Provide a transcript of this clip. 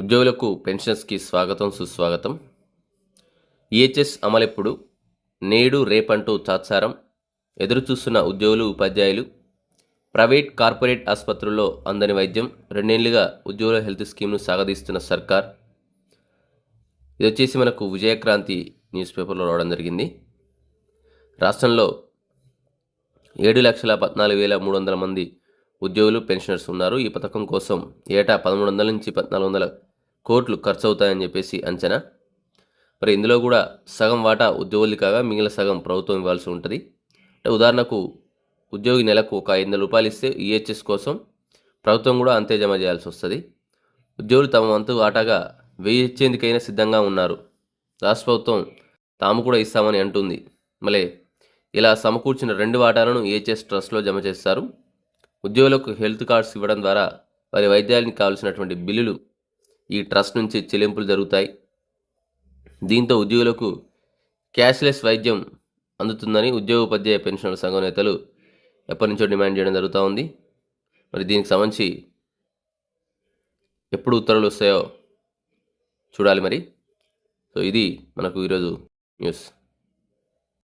ఉద్యోగులకు పెన్షన్స్కి స్వాగతం సుస్వాగతం. ఈహెచ్ఎస్ అమలెప్పుడు నేడు రేపంటూ తాత్సారం. ఎదురుచూస్తున్న ఉద్యోగులు ఉపాధ్యాయులు ప్రైవేట్ కార్పొరేట్ ఆసుపత్రుల్లో అందని వైద్యం రెండేళ్ళుగా ఉద్యోగుల హెల్త్ స్కీమ్ను సాగదీస్తున్న సర్కార్. ఇది వచ్చేసి మనకు విజయక్రాంతి న్యూస్ పేపర్లో రావడం జరిగింది. రాష్ట్రంలో ఏడు లక్షల పద్నాలుగు వేల మూడు వందల మంది ఉద్యోగులు పెన్షనర్స్ ఉన్నారు. ఈ పథకం కోసం ఏటా పదమూడు వందల నుంచి పద్నాలుగు వందల కోట్లు ఖర్చు అవుతాయని చెప్పేసి అంచనా. మరి ఇందులో కూడా సగం వాటా ఉద్యోగులు కాగా మిగిలిన సగం ప్రభుత్వం ఇవ్వాల్సి ఉంటుంది. అంటే ఉదాహరణకు ఉద్యోగి నెలకు ఒక ఐదు వందల రూపాయలు ఇస్తే ఈహెచ్ఎస్ కోసం ప్రభుత్వం కూడా అంతే జమ చేయాల్సి వస్తుంది. ఉద్యోగులు తమ వంతు వాటాగా వెయ్యి ఇచ్చేందుకైనా సిద్ధంగా ఉన్నారు. రాష్ట్ర ప్రభుత్వం తాము కూడా ఇస్తామని అంటుంది. మళ్ళీ ఇలా సమకూర్చిన రెండు వాటాలను ఈహెచ్ఎస్ ట్రస్ట్లో జమ చేస్తారు. ఉద్యోగులకు హెల్త్ కార్డ్స్ ఇవ్వడం ద్వారా వారి వైద్యానికి కావాల్సినటువంటి బిల్లులు ఈ ట్రస్ట్ నుంచి చెల్లింపులు జరుగుతాయి. దీంతో ఉద్యోగులకు క్యాష్లెస్ వైద్యం అందుతుందని ఉద్యోగ పెన్షనర్ల సంఘం నేతలు ఎప్పటి నుంచో డిమాండ్ చేయడం జరుగుతూ ఉంది. మరి దీనికి సంబంధించి ఎప్పుడు ఉత్తర్వులు వస్తాయో చూడాలి మరి. సో ఇది మనకు ఈరోజు న్యూస్.